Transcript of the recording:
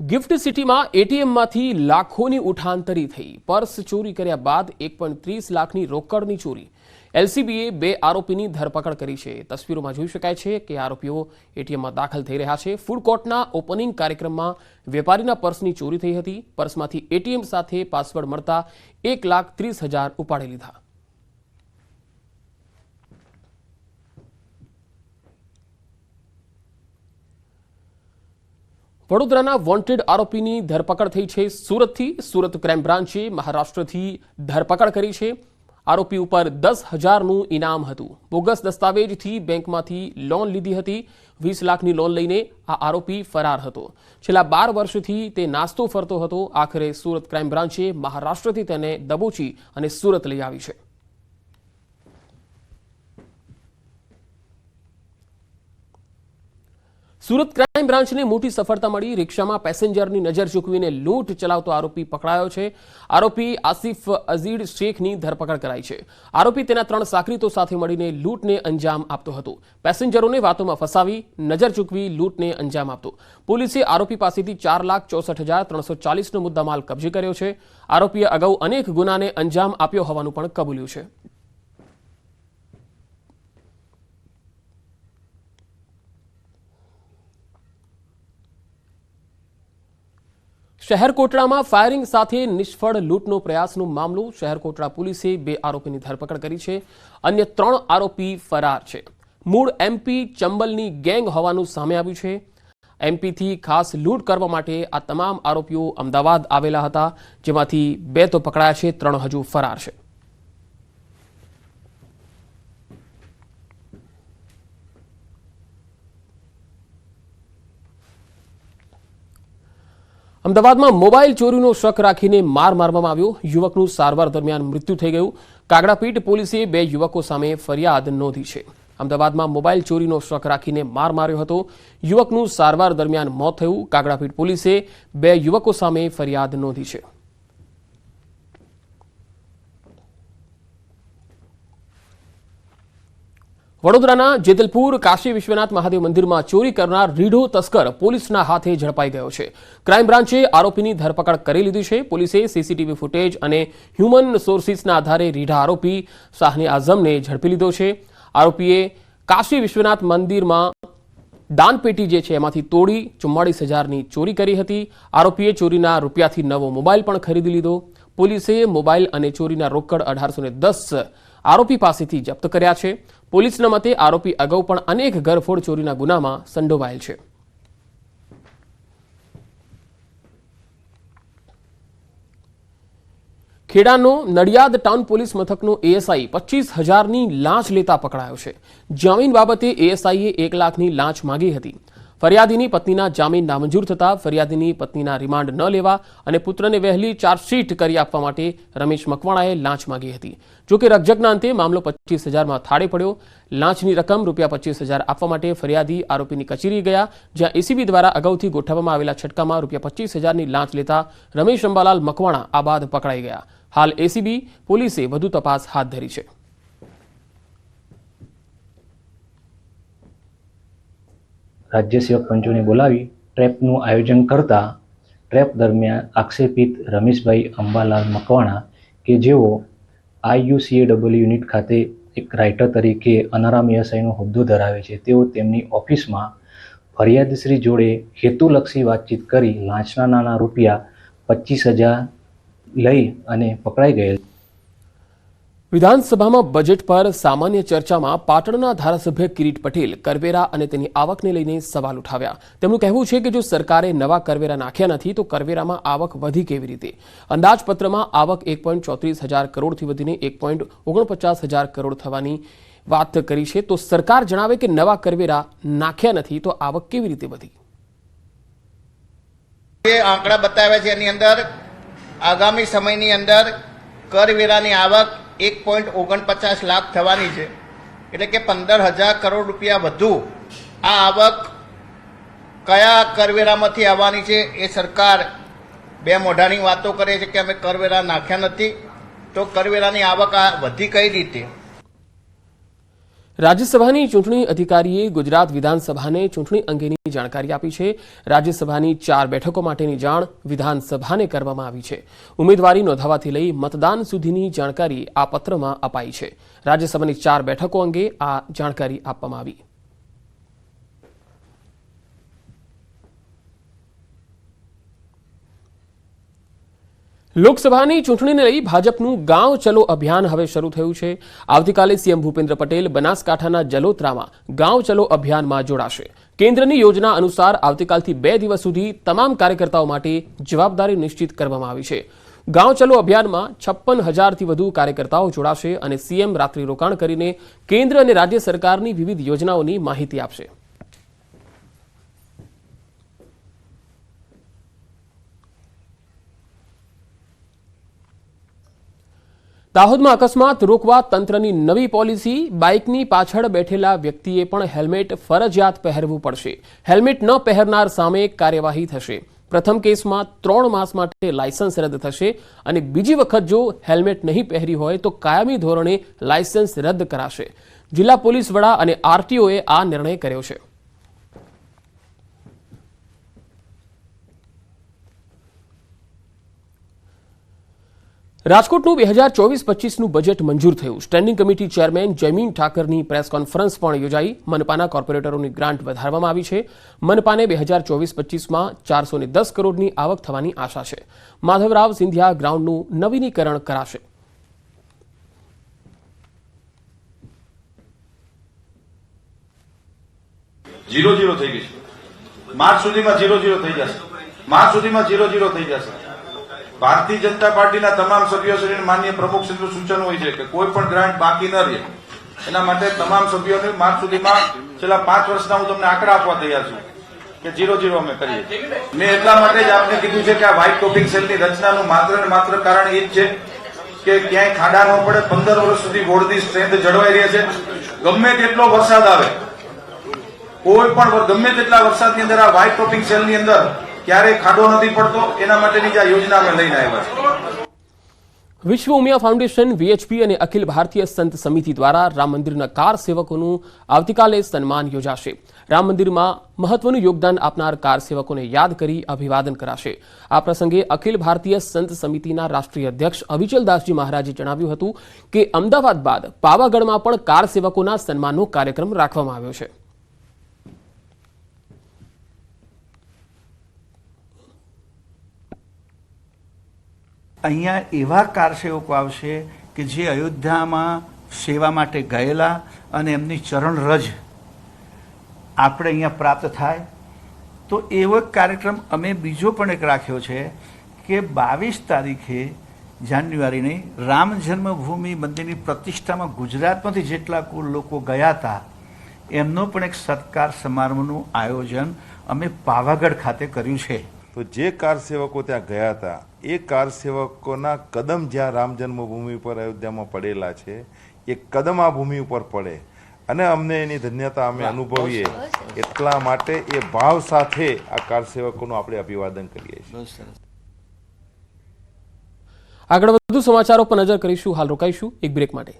Gift સિટીમાં એટીએમમાંથી લાખોની ઉઠાંતરી થઈ. પર્સ ચોરી કર્યા બાદ એક પોઈન્ટ ત્રીસ લાખની રોકડની ચોરી. એલસીબીએ બે આરોપીની ધરપકડ કરી છે. તસવીરોમાં જોઈ શકાય છે કે આરોપીઓ એટીએમમાં દાખલ થઈ રહ્યા છે. ફૂડ કોર્ટના ઓપનિંગ કાર્યક્રમમાં વેપારીના પર્સની ચોરી થઈ હતી. પર્સમાંથી એટીએમ સાથે પાસવર્ડ મળતા એક લાખ ત્રીસ હજાર ઉપાડી લીધા. વડોદરાના વોન્ટેડ આરોપીની ધરપકડ થઈ છે. સુરતથી સુરત ક્રાઇમ બ્રાન્ચે મહારાષ્ટ્રથી ધરપકડ કરી છે. આરોપી ઉપર દસ હજારનું ઇનામ હતું. બોગસ દસ્તાવેજથી બેંકમાંથી લોન લીધી હતી. વીસ લાખની લોન લઈને આ આરોપી ફરાર હતો. છેલ્લા બાર વર્ષથી તે નાસ્તો ફરતો હતો. આખરે સુરત ક્રાઇમ બ્રાન્ચે મહારાષ્ટ્રથી તેને દબોચી અને સુરત લઈ આવી છે. સુરત ક્રાઇમ બ્રાન્ચને મોટી સફળતા મળી. રિક્ષામાં પેસેન્જરની નજર ચૂકવીને લૂંટ ચલાવતો આરોપી પકડાયો છે. આરોપી આસિફ અઝીડ શેખની ધરપકડ કરાઈ છે. આરોપી તેના ત્રણ સાકરીતો સાથે મળીને લૂંટને અંજામ આપતો હતો. પેસેન્જરોને વાતોમાં ફસાવી, નજર ચૂકવી લૂંટને અંજામ આપતો. પોલીસે આરોપી પાસેથી ચાર લાખ ચોસઠ હજાર ત્રણસો ચાલીસનો મુદ્દામાલ કબજે કર્યો છે. આરોપીએ અગાઉ અનેક ગુનાને અંજામ આપ્યો હોવાનું પણ કબૂલ્યું છે. શહેરકોટડામાં ફાયરિંગ સાથે નિષ્ફળ લૂંટનો પ્રયાસનો મામલો શહેરકોટડા પોલીસે બે આરોપીની ધરપકડ કરી છે. અન્ય ત્રણ આરોપી ફરાર છે. મૂળ એમપી ચંબલની ગેંગ હોવાનું સામે આવ્યું છે. એમપીથી ખાસ લૂંટ કરવા માટે આ તમામ આરોપીઓ અમદાવાદ આવેલા હતા, જેમાંથી બે તો પકડાયા છે, ત્રણ હજુ ફરાર છે. અમદાવાદમાં મોબાઈલ ચોરીનો શક રાખીને માર મારવામાં આવ્યો. યુવકનું સારવાર દરમિયાન મૃત્યુ થઈ ગયું. કાગડાપીઠ પોલીસે બે યુવકો સામે ફરિયાદ નોંધી છે. અમદાવાદમાં મોબાઈલ ચોરીનો શક રાખીને માર માર્યો હતો. યુવકનું સારવાર દરમિયાન મોત થયું. કાગડાપીઠ પોલીસે બે યુવકો સામે ફરિયાદ નોંધી છે. વડોદરાના જેતલપુર કાશી વિશ્વનાથ મહાદેવ મંદિરમાં ચોરી કરનાર રીઢો તસ્કર પોલીસના હાથે ઝડપાઈ ગયો છે. ક્રાઇમ બ્રાન્ચે આરોપીની ધરપકડ કરી લીધી છે. પોલીસે સીસીટીવી ફૂટેજ અને હ્યુમન સોર્સિસના આધારે રીઢા આરોપી શાહને આઝમને ઝડપી લીધો છે. આરોપીએ કાશી વિશ્વનાથ મંદિરમાં દાનપેટી જે છે એમાંથી તોડી ચુમ્માળીસ હજારની ચોરી કરી હતી. આરોપીએ ચોરીના રૂપિયાથી નવો મોબાઈલ પણ ખરીદી લીધો. પોલીસે મોબાઈલ અને ચોરીના રોકડ અઢારસો દસ આરોપી પાસેથી જપ્ત કર્યા છે. પોલીસના મતે આરોપી અગાઉ પણ અનેક ઘરફોડ ચોરીના ગુનામાં સંડોવાયેલ છે. ખેડાનો નડિયાદ ટાઉન પોલીસ મથકનો એએસઆઈ પચીસ હજારની લાંચ લેતા પકડાયો છે. જામીન બાબતે એએસઆઈએ એક લાખની લાંચ માગી હતી. ફરિયાદીની પત્નીના જામીન નામંજૂર થતાં ફરિયાદીની પત્નીના રિમાન્ડ ન લેવા અને પુત્રને વહેલી ચાર્જશીટ કરી આપવા માટે રમેશ મકવાણાએ લાંચ માગી હતી. જોકે રક્ષકના અંતે મામલો પચીસ હજારમાં થાળે પડ્યો. લાંચની રકમ રૂપિયા પચીસ હજાર આપવા માટે ફરિયાદી આરોપીની કચેરી ગયા, જ્યાં એસીબી દ્વારા અગાઉથી ગોઠવવામાં આવેલા છટકામાં રૂપિયા પચીસ હજારની લાંચ લેતા રમેશ અંબાલાલ મકવાણા આ બાદ પકડાઈ ગયા. હાલ એસીબી પોલીસે વધુ તપાસ હાથ ધરી છે. રાજ્ય સેવક પંચોને બોલાવી ટ્રેપનું આયોજન કરતા ટ્રેપ દરમિયાન આક્ષેપિત રમેશભાઈ અંબાલાલ મકવાણા કે જેઓ આઈયુસીએડબલ્યુ યુનિટ ખાતે એક રાઇટર તરીકે અનારામ વ્યવસાયનો હોદ્દો ધરાવે છે, તેઓ તેમની ઓફિસમાં ફરિયાદશ્રી જોડે હેતુલક્ષી વાતચીત કરી લાંચના નાના રૂપિયા પચીસ હજાર લઈ અને પકડાઈ ગયેલ. વિધાનસભામાં બજેટ પર સામાન્ય ચર્ચામાં પાટણના ધારાસભ્ય કિરીટ પટેલ કરવેરા અને તેની આવકને લઈને સવાલ ઉઠાવ્યા. તેમનું કહેવું છે કે જો સરકારે નવા કરવેરા નાખ્યા નથી, તો કરવેરામાં આવક વધી કેવી રીતે? અંદાજપત્રમાં આવક એક પોઈન્ટ ચોત્રીસ હજાર કરોડથી વધીને એક પોઈન્ટ ઓગણપચાસ હજાર કરોડ થવાની વાત કરી છે. તો સરકાર જણાવે કે નવા કરવેરા નાખ્યા નથી, તો આવક કેવી રીતે વધી? જે આંકડા બતાવ્યા છે એની અંદર. આગામી સમયની અંદર કરવેરાની આવક એક પોઈન્ટ ઓગણપચાસ લાખ થવાની છે. એટલે કે પંદર હજાર કરોડ રૂપિયા વધુ આ આવક કયા કરવેરામાંથી આવવાની છે એ સરકાર બે મોઢાની વાતો કરે છે કે અમે કરવેરા નાખ્યા નથી. તો કરવેરાની આવક આ વધી કઈ રીતે? રાજ્યસભાની ચૂંટણી અધિકારીએ ગુજરાત વિધાનસભાને ચૂંટણી અંગેની જાણકારી આપી છે. રાજ્યસભાની ચાર બેઠકો માટેની જાણ વિધાનસભાને કરવામાં આવી છે. ઉમેદવારી નોંધાવાથી લઈ મતદાન સુધીની જાણકારી આ પત્રમાં અપાઈ છે. રાજ્યસભાની ચાર બેઠકો અંગે આ જાણકારી આપવામાં આવી. લોકસભાની ચૂંટણીને લઈ ભાજપનું ગાંવ ચલો અભિયાન હવે શરૂ થયું છે. આવતીકાલે સીએમ ભૂપેન્દ્ર પટેલ બનાસકાંઠાના જલોત્રામાં ગાંવ ચલો અભિયાનમાં જોડાશે. કેન્દ્રની યોજના અનુસાર આવતીકાલથી બે દિવસ સુધી તમામ કાર્યકર્તાઓ માટે જવાબદારી નિશ્ચિત કરવામાં આવી છે. ગાંવ ચલો અભિયાનમાં છપ્પન હજારથી વધુ કાર્યકર્તાઓ જોડાશે અને સીએમ રાત્રિ રોકાણ કરીને કેન્દ્ર અને રાજ્ય સરકારની વિવિધ યોજનાઓની માહિતી આપશે. દાહોદમાં અકસ્માત રોકવા તંત્રની નવી પોલિસી, બાઇકની પાછળ બેઠેલા વ્યક્તિએ પણ હેલ્મેટ ફરજિયાત પહેરવું પડશે. હેલ્મેટ ન પહેરનાર સામે કાર્યવાહી થશે. પ્રથમ કેસમાં ત્રણ માસ માટે લાયસન્સ રદ થશે અને બીજી વખત જો હેલ્મેટ નહીં પહેરી હોય તો કાયમી ધોરણે લાયસન્સ રદ કરાશે. જિલ્લા પોલીસ વડા અને આરટીઓએ આ નિર્ણય કર્યો છે. રાજકોટનું બે હજાર ચોવીસ પચીસનું બજેટ મંજૂર થયું. સ્ટેન્ડિંગ કમિટી ચેરમેન જયમીન ઠાકરની પ્રેસ કોન્ફરન્સ પણ યોજાઈ. મનપાના કોર્પોરેટરોની ગ્રાન્ટ વધારવામાં આવી છે. મનપાને બે હજાર ચોવીસ પચીસમાં ચારસો દસ કરોડની આવક થવાની આશા છે. માધવરાવ સિંધિયા ગ્રાઉન્ડનું નવીનીકરણ કરાશે. માર્ચ સુધીમાં જીરો જીરો થઈ જશે. માર્ચ સુધીમાં જીરો જીરો થઈ જશે. ભારતીય જનતા પાર્ટીના તમામ સભ્યોશ્રી માન્ય પ્રમુખશ્રીનું સૂચન હોય છે કે કોઈ પણ ગ્રાન્ટ બાકી ન રહે. એના માટે તમામ સભ્યોને માર્ચ સુધીમાં છેલ્લા પાંચ વર્ષના હું તમને આંકડા આપવા તૈયાર છું કે જીરો જીરો અમે કરીએ મેં એટલા માટે જ આપને કીધું છે કે આ વ્હાઇટ ટોપિંગ સેલની રચનાનું માત્ર ને માત્ર કારણ એ જ છે કે ક્યાંય ખાડા ન પડે, પંદર વર્ષ સુધી બોર્ડની સ્ટ્રેન્થ જળવાઈ રહે છે. ગમે તેટલો વરસાદ આવે, કોઈ પણ ગમે તેટલા વરસાદની અંદર આ વ્હાઇટ ટોપિંગ સેલની અંદર ક્યારેય ખાડો નથી પડતો, એના માટેની આ યોજના અમે લઈને આવ્યા છીએ. વિશ્વ ઉમિયા ફાઉન્ડેશન વીએચપી અને અખિલ ભારતીય સંત સમિતિ દ્વારા રામ મંદિરના કાર સેવકોનું આવતીકાલે સન્માન યોજાશે. રામ મંદિરમાં મહત્વનું યોગદાન આપનાર કાર સેવકોને યાદ કરી અભિવાદન કરાશે. આ પ્રસંગે અખિલ ભારતીય સંત સમિતિના રાષ્ટ્રીય અધ્યક્ષ અવિચલદાસજી મહારાજે જણાવ્યું હતું કે, અમદાવાદ બાદ પાવાગઢમાં પણ કાર સેવકોના સન્માનનો કાર્યક્રમ રાખવામાં આવ્યો છે. અહીંયા એવા કારસેવકો આવશે કે જે અયોધ્યામાં સેવા માટે ગયેલા અને એમની ચરણ રજ આપણે અહીંયા પ્રાપ્ત થાય. તો એવો એક કાર્યક્રમ અમે બીજો પણ એક રાખ્યો છે કે બાવીસ તારીખે જાન્યુઆરીની રામ જન્મભૂમિ મંદિરની પ્રતિષ્ઠામાં ગુજરાતમાંથી જેટલા કુલ લોકો ગયા હતા, એમનો પણ એક સત્કાર સમારંભનું આયોજન અમે પાવાગઢ ખાતે કર્યું છે. તો જે કાર સેવકો ત્યાં ગયા હતા એ કાર સેવકોના કદમ જ્યાં રામ જન્મભૂમિ પર અયોધ્યામાં પડેલા છે એ કદમ આ ભૂમિ ઉપર પડે. અને અમને એની ધન્યતા અમે અનુભવીએ એટલા માટે એ ભાવ સાથે આ કાર સેવકોનું આપણે અભિવાદન કરીએ છીએ. આગળ વધુ સમાચારો પર નજર કરીશું. હાલ રોકાઈશું. એક બ્રેક માટે.